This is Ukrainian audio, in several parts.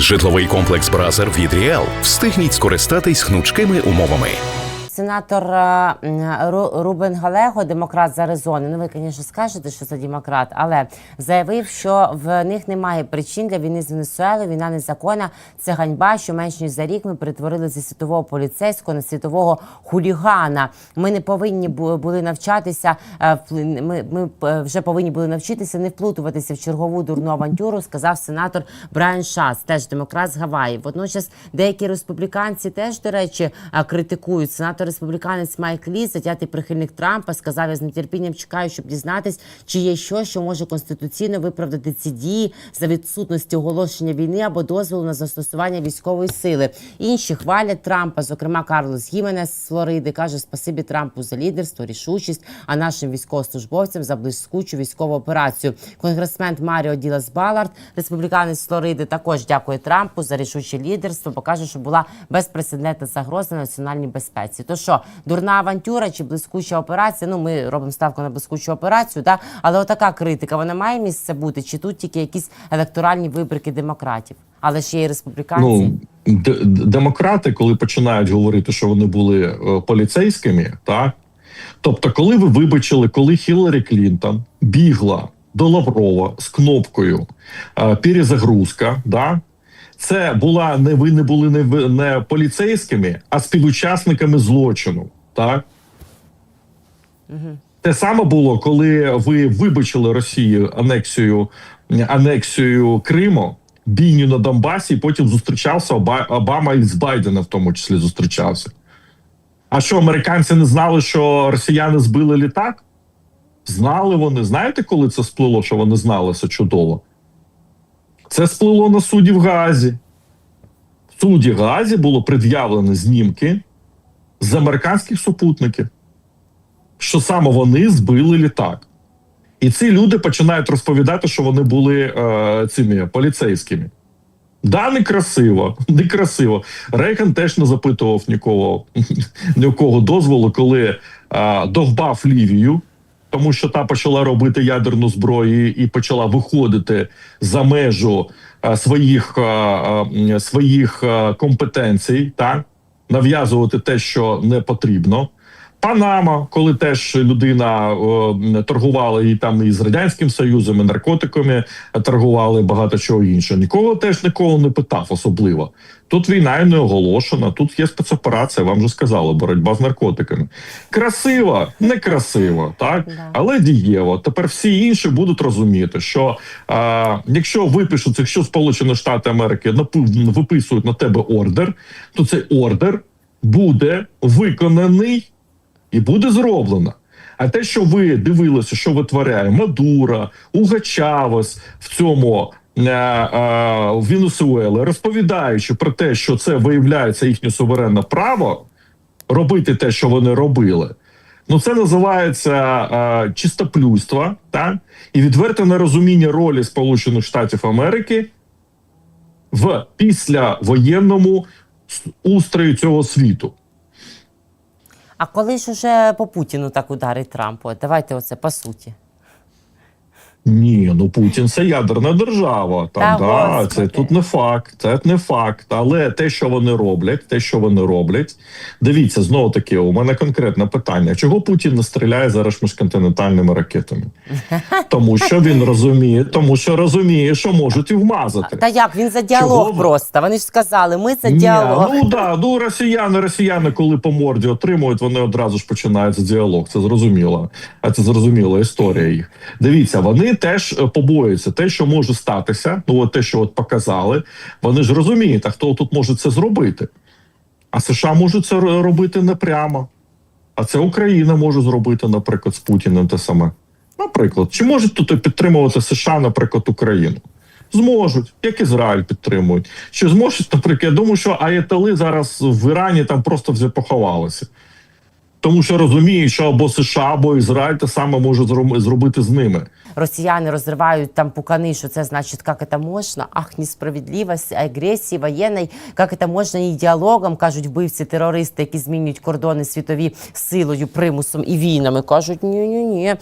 Житловий комплекс Бразер від Ріал. Встигніть скористатись гнучкими умовами. Сенатор е, Рубен Галего, демократ з Аризони. Ну ви, звісно, скажете, що це демократ, але заявив, що в них немає причин для війни з Венесуелою. Війна незаконна. Це ганьба, що менш ніж за рік ми перетворили зі світового поліцейського на світового хулігана. Ми не повинні були навчатися. е, Ми, ми е, вже повинні були навчитися не вплутуватися в чергову дурну авантюру, сказав сенатор Брайан Шац, теж демократ з Гаваї. Водночас деякі республіканці теж, до речі, критикують. Сенатор республіканець Майк Лі, затятий прихильник Трампа, сказав, я з нетерпінням чекаю, щоб дізнатись, чи є щось, що може конституційно виправдати ці дії за відсутності оголошення війни або дозволу на застосування військової сили. Інші хвалять Трампа, зокрема Карлос Гіменес з Флориди, каже спасибі Трампу за лідерство, рішучість, а нашим військовослужбовцям за блискучу військову операцію. Конгресмен Маріо Ділас Балард, республіканець Флориди, також дякує Трампу за рішуче лідерство. Покаже, що була безпрецедентна загроза національній безпеці. То що, дурна авантюра чи блискуча операція? Ну, ми робимо ставку на блискучу операцію, да? але отака критика вона має місце бути, чи тут тільки якісь електоральні вибрики демократів, але ще й республіканці. Ну, демократи, коли починають говорити, що вони були е, поліцейськими, так тобто, коли ви вибачили, коли Хіларі Клінтон бігла до Лаврова з кнопкою е, перезагрузка, да, це була не ви не були не, не поліцейськими, а співучасниками злочину. Так те саме було, коли ви вибачили Росію анексію, анексію Криму, бійню на Донбасі, і потім зустрічався Оба- Обама і з Байденом в тому числі зустрічався. А що, американці не знали, що росіяни збили літак? Знали вони. Знаєте, коли це сплило, що вони знали це чудово? Це сплило на суді в Газі. В суді Газі було пред'явлено знімки з американських супутників що саме вони збили літак. І ці люди починають розповідати, що вони були е, цими поліцейськими. Да, некрасиво, некрасиво. Рейган теж не запитував нікого, ні у кого дозволу, коли е, довбав Лівію, тому що та почала робити ядерну зброю і почала виходити за межу е, своїх, е, е, своїх компетенцій, так? нав'язувати те, що не потрібно. Панама, коли теж людина о, торгувала і там і з радянським союзом, і наркотиками торгували багато чого іншого. Нікого теж нікого не питав особливо. Тут війна і не оголошена. Тут є спецоперація. Вам же сказали, боротьба з наркотиками. Красиво, некрасиво, так але дієво. Тепер всі інші будуть розуміти, що а, якщо випишуть, якщо Сполучені Штати Америки виписують на тебе ордер, то цей ордер буде виконаний і буде зроблено. А те, що ви дивилися, що витворяє Мадура, Уга Чавес в цьому е, е, Венесуелі, розповідаючи про те, що це виявляється їхнє суверенне право робити те, що вони робили. Ну, це називається е, чистоплюйство, так? і відверте нерозуміння ролі Сполучених Штатів Америки в післявоєнному устрої цього світу. А коли ж уже по Путіну так ударить Трампу? Давайте оце по суті. Ні, ну Путін це ядерна держава. Там Та, да, Господи. це тут не факт, це не факт. Але те, що вони роблять, те, що вони роблять, дивіться, знову таки, у мене конкретне питання: чого Путін не стріляє зараз міжконтинентальними ракетами? Тому що він розуміє, тому що розуміє, що можуть і вмазати. Та як він за діалог Чого просто? Вони ж сказали, ми за Ні, діалог. ну да, ну росіяни, росіяни, коли по морді отримують, вони одразу ж починають діалог. Це зрозуміло. А це зрозуміла історія їх. Дивіться, вони теж е, побоюються те, що може статися. Ну от те, що от показали. Вони ж розуміють, а хто тут може це зробити. А США можуть це робити не прямо. А це Україна може зробити, наприклад, з Путіним те саме. Наприклад, чи можуть тут підтримувати США, наприклад, Україну? Зможуть, як Ізраїль підтримують. Чи зможуть, наприклад, я думаю, що аєтали зараз в Ірані там просто вже поховалися. Тому що розуміють, що або США, або Ізраїль те саме може зробити з ними. Росіяни розривають там пукани, що це значить, як це можна? Ах, несправедливість, агресії воєнної, як це можна і діалогом, кажуть вбивці, терористи, які змінюють кордони світові силою, примусом і війнами. Кажуть, ні-ні-ні.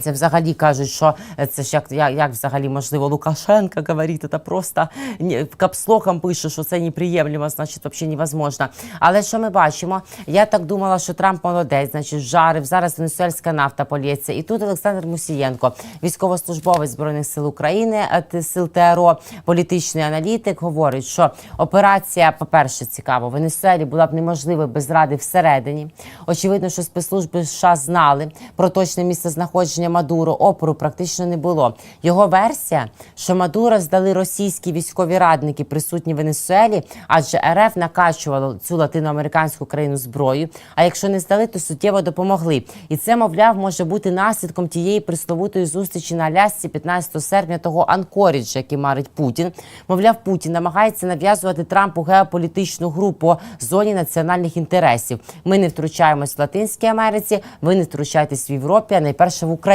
Це взагалі кажуть, що це ж як, як, як взагалі можливо Лукашенко говорить, це просто ні, капслоком пише, що це неприємлемо, значить, взагалі невозможно. Але що ми бачимо? Я так думала, що Трамп молодець, значить, жарив. Зараз венесуельська нафта полється. І тут Олександр Мусієнко, військовослужбовець збройних сил України, е, сил ТРО, політичний аналітик, говорить, що операція, по-перше, цікаво, в Венесуелі була б неможлива без ради всередині. Очевидно, що спецслужби США знали про точне місце знаходження Мадуро. Опору практично не було. Його версія, що Мадуро здали російські військові радники, присутні в Венесуелі, адже РФ накачувало цю латиноамериканську країну зброю. А якщо не здали, то суттєво допомогли. І це, мовляв, може бути наслідком тієї присловутої зустрічі на Алясці 15 серпня того Анкоріджа, який марить Путін. Мовляв, Путін намагається нав'язувати Трампу геополітичну гру по зоні національних інтересів. Ми не втручаємось в Латинській Америці, ви не втручаєтесь в Європі, а найперше в Україні.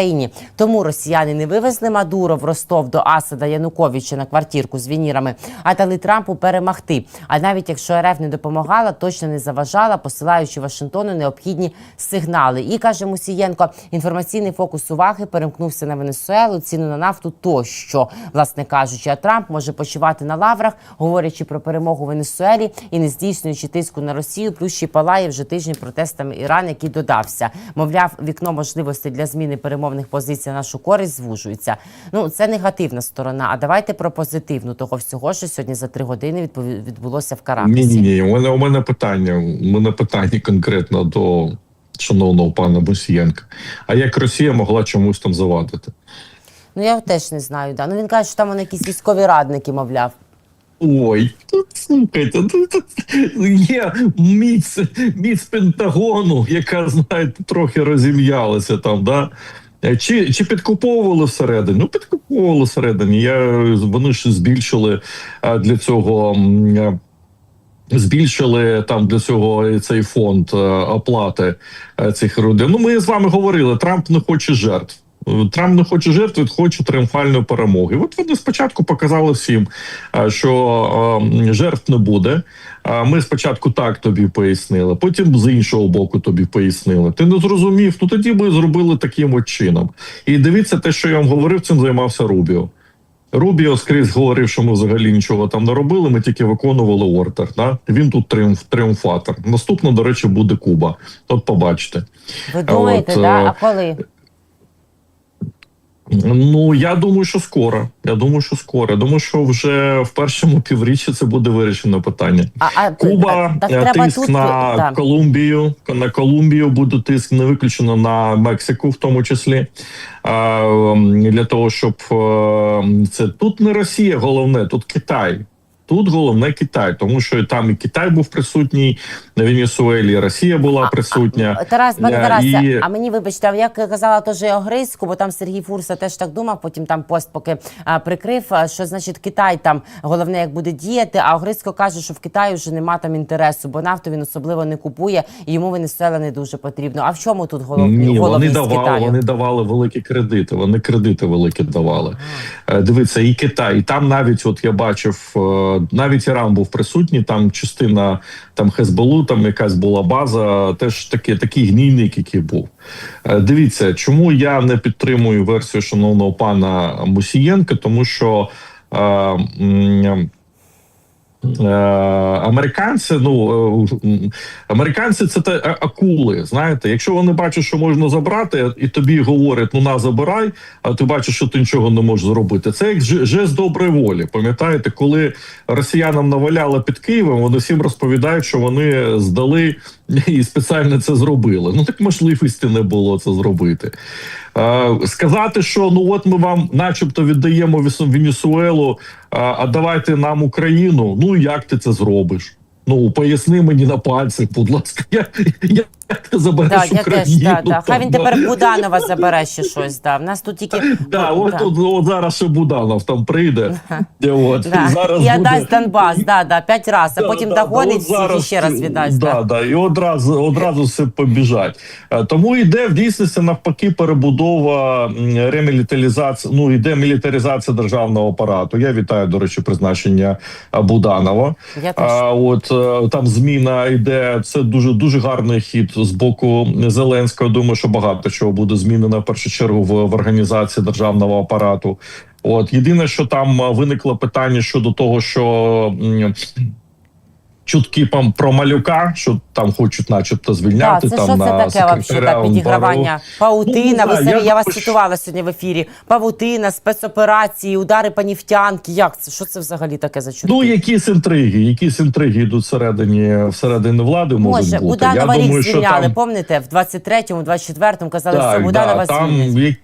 Тому росіяни не вивезли Мадуро в Ростов до Асада Януковича на квартирку з вінірами, а дали Трампу перемогти. А навіть якщо РФ не допомагала, точно не заважала, посилаючи Вашингтону необхідні сигнали. І каже Мусієнко, інформаційний фокус уваги перемкнувся на Венесуелу, ціну на нафту тощо, власне кажучи. А Трамп може почувати на лаврах, говорячи про перемогу Венесуелі і не здійснюючи тиску на Росію, плюс ще палає вже тиждень протестами Іран, який додався. Мовляв, вікно можливостей для зміни перемовних позицій на нашу користь звужується. Ну це негативна сторона. А давайте про позитивну того всього, що сьогодні за три години відпові- відбулося в Каракасі. Ні, ні, ні. У мене у мене питання. У мене питання конкретно до шановного пана Босієнка. А як Росія могла чомусь там завадити? Ну я теж не знаю. Да. Ну він каже, що там вони якісь військові радники, мовляв. Ой, слухайте, ну, тут є міць, міць Пентагону, яка, знаєте, трохи розім'ялася там, да? Чи, чи підкуповували всередині? Ну, підкуповували всередині. Я, вони ж збільшили для цього. Збільшили там для цього цей фонд е, оплати е, цих родин. Ну, ми з вами говорили, Трамп не хоче жертв. Е, Трамп не хоче жертв, він хоче тріумфальної перемоги. От вони спочатку показали всім, е, що е, жертв не буде. Ми спочатку так тобі пояснили, потім з іншого боку тобі пояснили. Ти не зрозумів, ну тоді ми зробили таким от чином. І дивіться, те, що я вам говорив, цим займався Рубіо. Рубіо скрізь говорив, що ми взагалі нічого там не робили. Ми тільки виконували ордер. Да? Він тут тріумф, тріумфатор. Наступно, до речі, буде Куба. От побачите. Ви думаєте, от, да? е, А коли? Ну я думаю, що скоро. Я думаю, що скоро. Я думаю, що вже в першому півріччі це буде вирішено питання. А, а, Куба так е, треба тиск тут на да. Колумбію. На Колумбію буде тиск не виключено на Мексику, в тому числі. А, ем, для того, щоб е, це тут не Росія, головне, тут Китай. Тут головне Китай, тому що там і Китай був присутній на Венесуелі, і Росія була присутня. Тарас, пане Е, Тарасе, і- а мені вибачте, а я казала теж Огризьку, бо там Сергій Фурса теж так думав, потім там пост поки а, прикрив, а, що значить Китай там головне як буде діяти. А Огризько каже, що в Китаї вже нема там інтересу, бо нафту він особливо не купує, і йому Венесуела не дуже потрібно. А в чому тут головні Ні, вони давали, Китаю? вони давали великі кредити. Вони кредити великі давали. Е, Дивіться, і Китай, і там навіть, от я бачив, е, навіть Іран був присутній. Там частина там Хезболу, там якась була база. Теж такі, такий гнійник, який був. Е, Дивіться, чому я не підтримую версію шановного пана Мусієнка, тому що. Е, Е, Американці, ну е, американці це те акули. Знаєте, якщо вони бачать, що можна забрати, і тобі говорять, ну на забирай, а ти бачиш, що ти нічого не можеш зробити. Це як же- жест доброї волі. Пам'ятаєте, коли росіянам наваляли під Києвом, вони всім розповідають, що вони здали і спеціально це зробили. Ну так можливості не було це зробити. Сказати, що ну от ми вам, начебто, віддаємо Венесуелу, а, давайте нам Україну. Ну як ти це зробиш? Ну поясни мені на пальцях, будь ласка. Як, як ти забереш Україну? теж, да, да. Хай він тепер Буданова забере ще щось. Да. В нас тут тільки Да, от, да. от, от зараз ще Буданов там прийде. От, Да. зараз І буде- дасть Донбас, да, да, п'ять разів, а потім Да, да, догонить от всіх і ще раз віддасть. Да, Да. да, і одразу, одразу все побіжать. Е, Тому йде в дійсності навпаки перебудова ремілітаризація, ну іде мілітаризація державного апарату. Я вітаю, до речі, призначення е, Буданова. Я. А от е, там зміна йде. Це дуже дуже гарний хід з боку Зеленського. Думаю, що багато чого буде змінено в першу чергу в, в організації державного апарату. От єдине, що там е, виникло питання щодо того, що чутки про малюка, що там хочуть, начебто, Так, звільняти це там що це таке секретаря підігравання? Ну, Паутина, не ви самі, я я вас думаю, цитувала сьогодні в ефірі. Павутина, спецоперації, удари по нефтянки. Як це? Що це взагалі таке за чутки? Ну, якісь інтриги, якісь інтриги йдуть всередині всередині влади. Можуть Може, бути. Буданова Я рік думаю, звільняли, там... помните, в 23-му, 24-му казали, що Так, Буданова да, звільнять.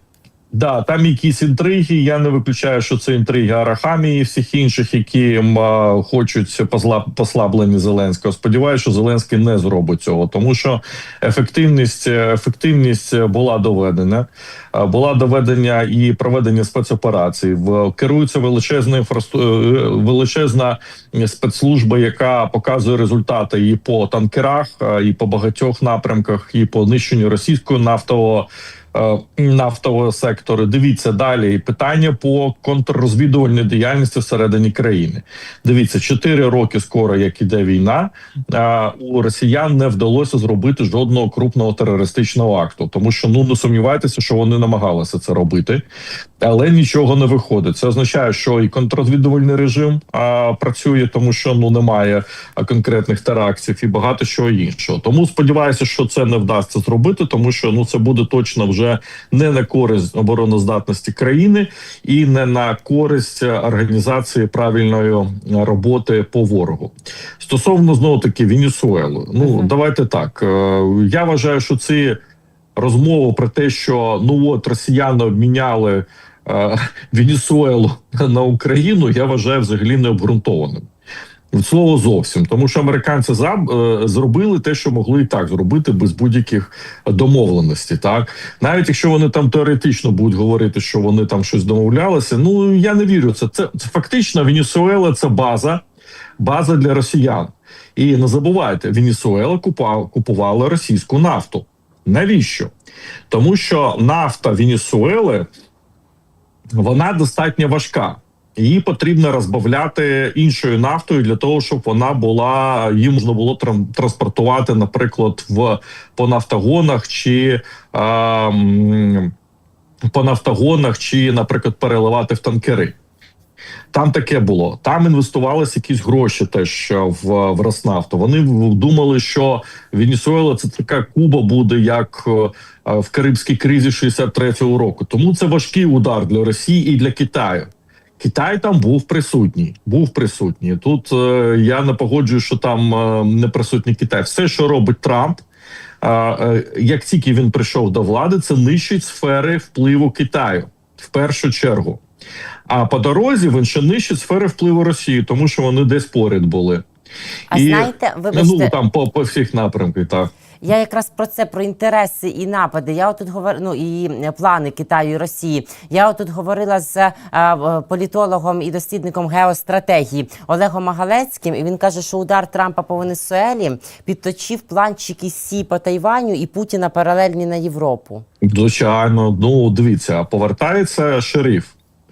Да, там якісь інтриги. Я не виключаю, що це інтриги Арахамії і всіх інших, які а, хочуть послаблення Зеленського. Сподіваюся, що Зеленський не зробить цього, тому що ефективність, ефективність була доведена. Була доведення і проведення спецоперацій. В керується величезна інфрасту... е, величезна спецслужба, яка показує результати і по танкерах, і по багатьох напрямках, і по нищенню російського нафтового. Е, Нафтового сектору, дивіться далі. І питання по контррозвідувальній діяльності всередині країни. Дивіться, 4 роки скоро, як іде війна, у росіян не вдалося зробити жодного крупного терористичного акту, тому що ну не сумнівайтеся, що вони намагалися це робити, але нічого не виходить. Це означає, що і контррозвідувальний режим а, працює, тому що ну немає конкретних терактів і багато чого іншого. Тому сподіваюся, що це не вдасться зробити, тому що ну це буде точно вже не на користь обороноздатності країни і не на користь організації правильної роботи по ворогу. Стосовно знову таки Венесуели, ну Мгм. давайте так. е, Я вважаю, що ці розмови про те, що ну от росіяни обміняли е, Венесуелу на Україну, я вважаю взагалі необґрунтованим. Від слова зовсім, тому що американці за, е, зробили те, що могли і так зробити без будь-яких домовленостей. Так навіть якщо вони там теоретично будуть говорити, що вони там щось домовлялися. Ну я не вірю. Це це, це фактично Венесуела це база, база для росіян. І не забувайте, Венесуела купувала російську нафту. Навіщо? Тому що нафта Венесуели вона достатньо важка. Її потрібно розбавляти іншою нафтою для того, щоб вона була її можна було транспортувати, наприклад, в по нафтогонах чи а, по нафтогонах, чи, наприклад, переливати в танкери. Там таке було. Там інвестувалися якісь гроші теж в, в Роснафту. Вони думали, що Венесуела це така Куба буде, як е, в Карибській кризі 63-го року. Тому це важкий удар для Росії і для Китаю. Китай там був присутній. Був присутній. Тут е, я не погоджую, що там е, не присутній Китай. Все, що робить Трамп, е, е, як тільки він прийшов до влади, це нищить сфери впливу Китаю в першу чергу. А по дорозі він ще нищить сфери впливу Росії, тому що вони десь поряд були. А І, знаєте, Ну там по, по всіх напрямках, так. Я якраз про це про інтереси і напади. Я отут говорю, ну і е, плани Китаю і Росії. Я отут говорила з е, е, політологом і дослідником геостратегії Олегом Магалецьким. І він каже, що удар Трампа по Венесуелі підточив планчики Сі по Тайваню і Путіна паралельні на Європу. Звичайно, ну дивіться, повертається шериф.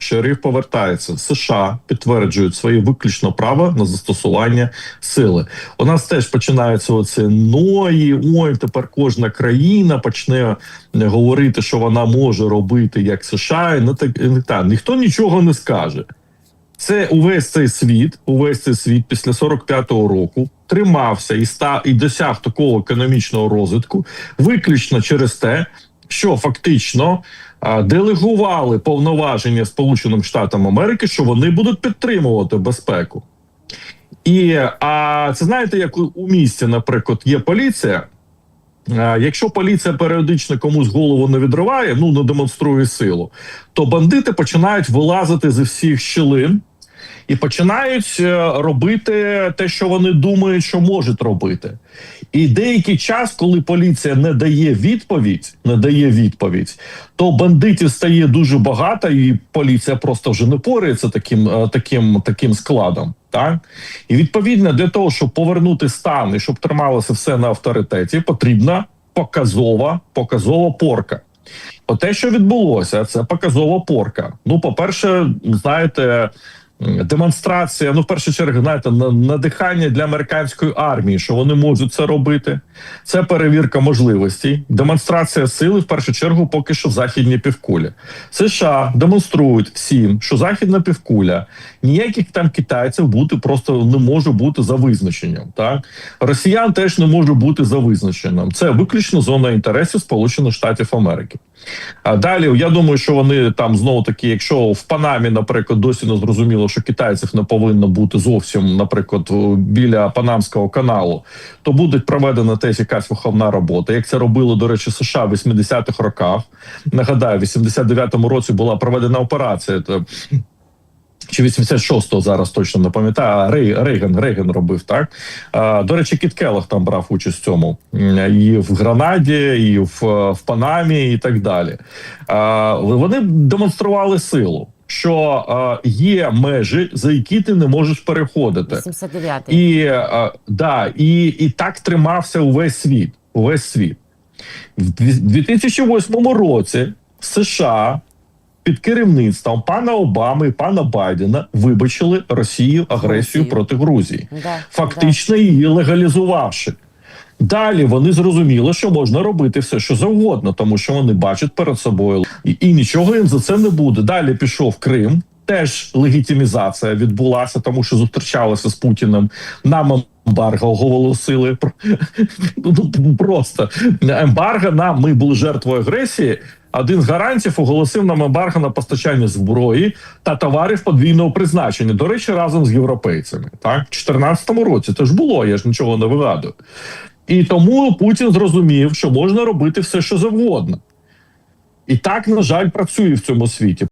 Шериф повертається. США підтверджують своє виключно право на застосування сили. У нас теж починається оце ної. Ой, тепер кожна країна почне е, говорити, що вона може робити як США. І не так так. Ніхто нічого не скаже. Це увесь цей світ, увесь цей світ після 45-го року тримався і ста і досяг такого економічного розвитку, виключно через те, що фактично делегували повноваження Сполученим Штатам Америки, що вони будуть підтримувати безпеку. І а це знаєте, як у, місті, наприклад, є поліція. Якщо поліція періодично комусь голову не відриває, ну не демонструє силу, то бандити починають вилазити зі всіх щілин і починають е, робити те, що вони думають, що можуть робити. І деякий час, коли поліція не дає відповідь, не дає відповідь, то бандитів стає дуже багато, і поліція просто вже не порається таким, е, таким, таким складом. Так і відповідно для того, щоб повернути стан і щоб трималося все на авторитеті, потрібна показова, показова порка. О те, що відбулося, це показова порка. Ну, по-перше, знаєте, м, демонстрація. Ну, в першу чергу, знаєте, на- надихання для американської армії, що вони можуть це робити. Це перевірка можливостей, демонстрація сили в першу чергу, поки що в західній півкулі. США демонструють всім, що західна півкуля ніяких там китайців бути просто не може бути за визначенням. Так росіян теж не може бути за визначенням. Це виключно зона інтересів Сполучених Штатів Америки. А далі я думаю, що вони там знову таки, якщо в Панамі, наприклад, досі не зрозуміло, що китайців не повинно бути зовсім, наприклад, біля Панамського каналу, то буде проведена теж якась виховна робота. Як це робили, до речі, США в 80-х роках. Нагадаю, в 89-му році була проведена операція. Чи 86-го зараз точно не пам'ятаю, а Рей, Рейган, Рейган робив так. А, до речі, Кіт Келлах там брав участь в цьому і в Гранаді, і в, в Панамі, і так далі. А, вони демонстрували силу, що а, є межі, за які ти не можеш переходити. 89-й. І, е, да, і, і так тримався увесь світ. Увесь світ. В 2008 році США під керівництвом пана Обами і пана Байдена вибачили Росію агресію Грузію. проти Грузії, Да, фактично її легалізувавши. Далі вони зрозуміли, що можна робити все, що завгодно, тому що вони бачать перед собою і, і нічого їм за це не буде. Далі пішов Крим. Теж легітимізація відбулася, тому що зустрічалися з Путіним. Нам ембарго оголосили ну, просто ембарго. На ми були жертвою агресії. Один з гарантів оголосив нам ембарго на постачання зброї та товарів подвійного призначення. До речі, разом з європейцями. Так, в 2014 році це ж було. Я ж нічого не вигадую. І тому Путін зрозумів, що можна робити все, що завгодно. І так, на жаль, працює в цьому світі.